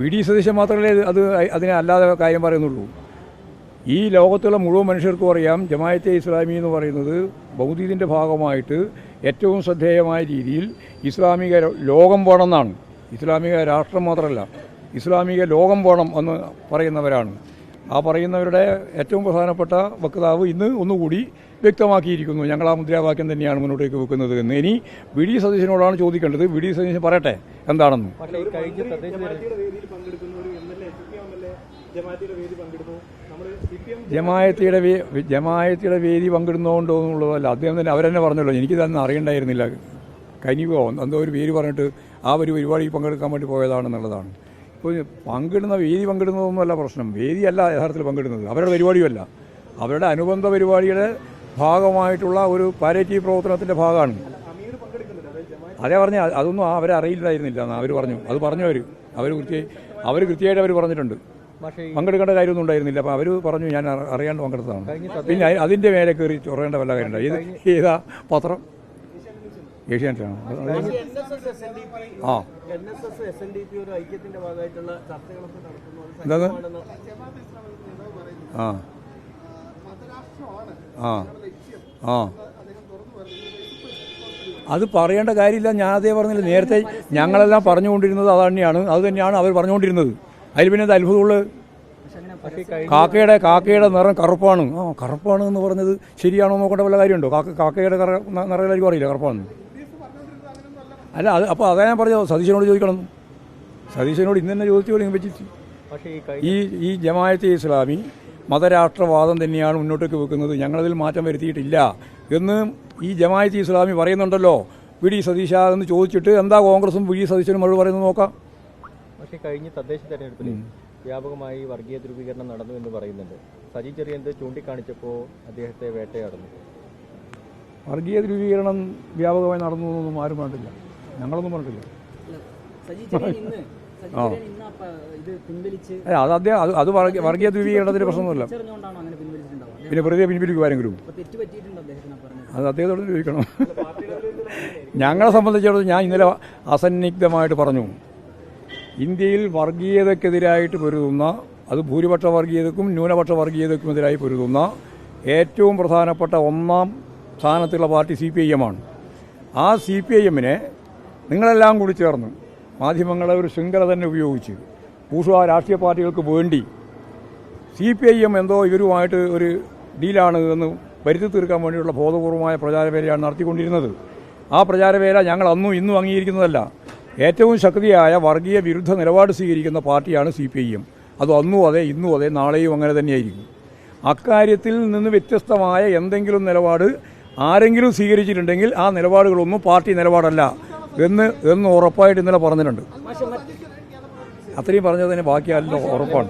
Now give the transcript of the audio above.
V D Satheesan മാത്രമല്ലേ അത് അതിനെ അല്ലാതെ കാര്യം പറയുന്നുള്ളൂ. ഈ ലോകത്തുള്ള മുഴുവൻ മനുഷ്യർക്കും അറിയാം ജമായത്തെ ഇസ്ലാമി എന്ന് പറയുന്നത് ബൗദ്ധീദിന്റെ ഭാഗമായിട്ട് ഏറ്റവും ശ്രദ്ധേയമായ രീതിയിൽ ഇസ്ലാമിക ലോകം വേണമെന്നാണ്. ഇസ്ലാമിക രാഷ്ട്രം മാത്രമല്ല ഇസ്ലാമിക ലോകം വേണം എന്ന് പറയുന്നവരാണ്. ആ പറയുന്നവരുടെ ഏറ്റവും പ്രധാനപ്പെട്ട വക്താവ് ഇന്ന് ഒന്നുകൂടി വ്യക്തമാക്കിയിരിക്കുന്നു. ഞങ്ങൾ ആ മുദ്രാവാക്യം തന്നെയാണ് മുന്നോട്ടേക്ക് വെക്കുന്നത് എന്ന്. ഇനി വി ഡി സതീശനോടാണ് ചോദിക്കേണ്ടത്. വി ഡി സതീശൻ പറയട്ടെ എന്താണെന്ന്? ജമായത്തിയുടെ വേ- ജമായത്തിയുടെ വേദി പങ്കിടുന്നതുകൊണ്ടോ എന്നുള്ളതല്ല. അദ്ദേഹം തന്നെ അവരെന്നെ പറഞ്ഞല്ലോ എനിക്കിതൊന്നും അറിയണ്ടായിരുന്നില്ല. കനിവോ എന്തോ ഒരു പേര് പറഞ്ഞിട്ട് ആ ഒരു പരിപാടിയിൽ പങ്കെടുക്കാൻ വേണ്ടി പോയതാണെന്നുള്ളതാണ്. ഇപ്പോൾ പങ്കിടുന്ന വേദി പങ്കിടുന്നതൊന്നുമല്ല പ്രശ്നം. വേദിയല്ല യഥാർത്ഥത്തിൽ പങ്കിടുന്നത്. അവരുടെ പരിപാടിയുമല്ല. അവരുടെ അനുബന്ധ പരിപാടിയുടെ ഭാഗമായിട്ടുള്ള ഒരു പാരേറ്റീവ് പ്രവർത്തനത്തിന്റെ ഭാഗമാണ്. അതേ പറഞ്ഞ അതൊന്നും അവരെ അറിയില്ലായിരുന്നില്ല എന്ന് അവർ പറഞ്ഞു. അത് പറഞ്ഞു അവർ അവർ കൃത്യ അവർ കൃത്യമായിട്ട് അവർ പറഞ്ഞിട്ടുണ്ട്. പങ്കെടുക്കേണ്ട കാര്യമൊന്നും ഉണ്ടായിരുന്നില്ല. അപ്പം അവർ പറഞ്ഞു ഞാൻ അറി- അറിയാണ്ട് പങ്കെടുത്തതാണ്. പിന്നെ അതിന്റെ മേലെ കയറി ചൊറേണ്ട വല്ല കാര്യമുണ്ടായി? ഏതാ പത്രം? ഏഷ്യാനെറ്റാണ്? അത് അത് ആ. അത് സജീവമാണെന്ന് ആ. ആ. ആ. അത് പറയേണ്ട കാര്യമില്ല. ഞാൻ അതേ പറഞ്ഞില്ല നേരത്തെ ഞങ്ങളെല്ലാം പറഞ്ഞുകൊണ്ടിരുന്നത് അത് തന്നെയാണ് അത് തന്നെയാണ് അവർ പറഞ്ഞുകൊണ്ടിരുന്നത്. അതിൽ പിന്നെ ഈ കഴിഞ്ഞ കാക്കയുടെ കാക്കയുടെ നിറം കറുപ്പാണ്. ആ കറുപ്പാണ് എന്ന് പറഞ്ഞത് ശരിയാണോ നോക്കേണ്ട വല്ല കാര്യമുണ്ടോ? കാക്ക കാക്കയുടെ നിറം എല്ലാവർക്കും അറിയില്ല കറുപ്പാണെന്ന്. അല്ല അത് അപ്പോൾ അതാ ഞാൻ പറഞ്ഞത്. സതീശനോട് ചോദിക്കണം. സതീശനോട് ഇന്ന് തന്നെ ചോദിച്ചു പോലെ വെച്ചിട്ട് പക്ഷേ ഈ ഈ ജമായത്തെ ഇസ്ലാമി മതരാഷ്ട്രവാദം തന്നെയാണ് മുന്നോട്ടേക്ക് വെക്കുന്നത്. ഞങ്ങളതിൽ മാറ്റം വരുത്തിയിട്ടില്ല എന്ന് ഈ ജമായത്തെ ഇസ്ലാമി പറയുന്നുണ്ടല്ലോ. വി ഡി സതീശ എന്ന് ചോദിച്ചിട്ട് എന്താ കോൺഗ്രസും വി ഡി സതീശനും മറുപടി പറയുന്നത് നോക്കാം. പക്ഷേ കഴിഞ്ഞ തദ്ദേശ തെരഞ്ഞെടുപ്പിൽ വ്യാപകമായി വർഗീയ ധ്രുവീകരണം നടന്നു എന്ന് പറയുന്നുണ്ട്. സജി ചെറിയന്ത് ചൂണ്ടിക്കാണിച്ചപ്പോൾ അദ്ദേഹത്തെ വേട്ടയാടുന്നു. വർഗീയ ധ്രുവീകരണം വ്യാപകമായി നടന്നു എന്നൊന്നും ആരും പറഞ്ഞിട്ടില്ല ഞങ്ങളൊന്നും പറഞ്ഞിട്ടില്ല. അത് അദ്ദേഹം അത് അത് വർഗീയ ധ്രുവീകരണത്തിന്റെ പ്രശ്നമൊന്നുമില്ല. പിന്നെ വെറുതെ പിൻവലിക്കും ആരെങ്കിലും? അത് അദ്ദേഹത്തോട് ചോദിക്കണം. ഞങ്ങളെ സംബന്ധിച്ചിടത്തോളം ഞാൻ ഇന്നലെ അസന്നിഗ്ധമായിട്ട് പറഞ്ഞു. ഇന്ത്യയിൽ വർഗീയതക്കെതിരായിട്ട് പൊരുതുന്ന അത് ഭൂരിപക്ഷ വർഗീയതക്കും ന്യൂനപക്ഷ വർഗീയതക്കും എതിരായി പൊരുതുന്ന ഏറ്റവും പ്രധാനപ്പെട്ട ഒന്നാം സ്ഥാനത്തുള്ള പാർട്ടി സി പി ഐ എമ്മാണ് ആ സി പി ഐ എമ്മിനെ നിങ്ങളെല്ലാം കൂടി ചേർന്ന് മാധ്യമങ്ങളെ ഒരു ശൃംഖല തന്നെ ഉപയോഗിച്ച് പൂഷ രാഷ്ട്രീയ പാർട്ടികൾക്ക് വേണ്ടി സി പി ഐ എം എന്തോ ഇവരുമായിട്ട് ഒരു ഡീലാണ് എന്ന് വരുത്തി തീർക്കാൻ വേണ്ടിയുള്ള ബോധപൂർവമായ പ്രചാരവേലയാണ് നടത്തിക്കൊണ്ടിരുന്നത്. ആ പ്രചാരവേല ഞങ്ങൾ അന്നും ഇന്നും അംഗീകരിക്കുന്നതല്ല. ഏറ്റവും ശക്തിയായ വർഗീയ വിരുദ്ധ നിലപാട് സ്വീകരിക്കുന്ന പാർട്ടിയാണ് സി പി ഐ എം. അത് അന്നും അതെ ഇന്നും അതെ നാളെയും അങ്ങനെ തന്നെയായിരിക്കും. അക്കാര്യത്തിൽ നിന്ന് വ്യത്യസ്തമായ എന്തെങ്കിലും നിലപാട് ആരെങ്കിലും സ്വീകരിച്ചിട്ടുണ്ടെങ്കിൽ ആ നിലപാടുകളൊന്നും പാർട്ടി നിലപാടല്ല. എന്ന് എന്ന് ഉറപ്പായിട്ട് ഇന്നലെ പറഞ്ഞിട്ടുണ്ട്. അത്രയും പറഞ്ഞതിന് ബാക്കി അല്ല ഉറപ്പാണ്.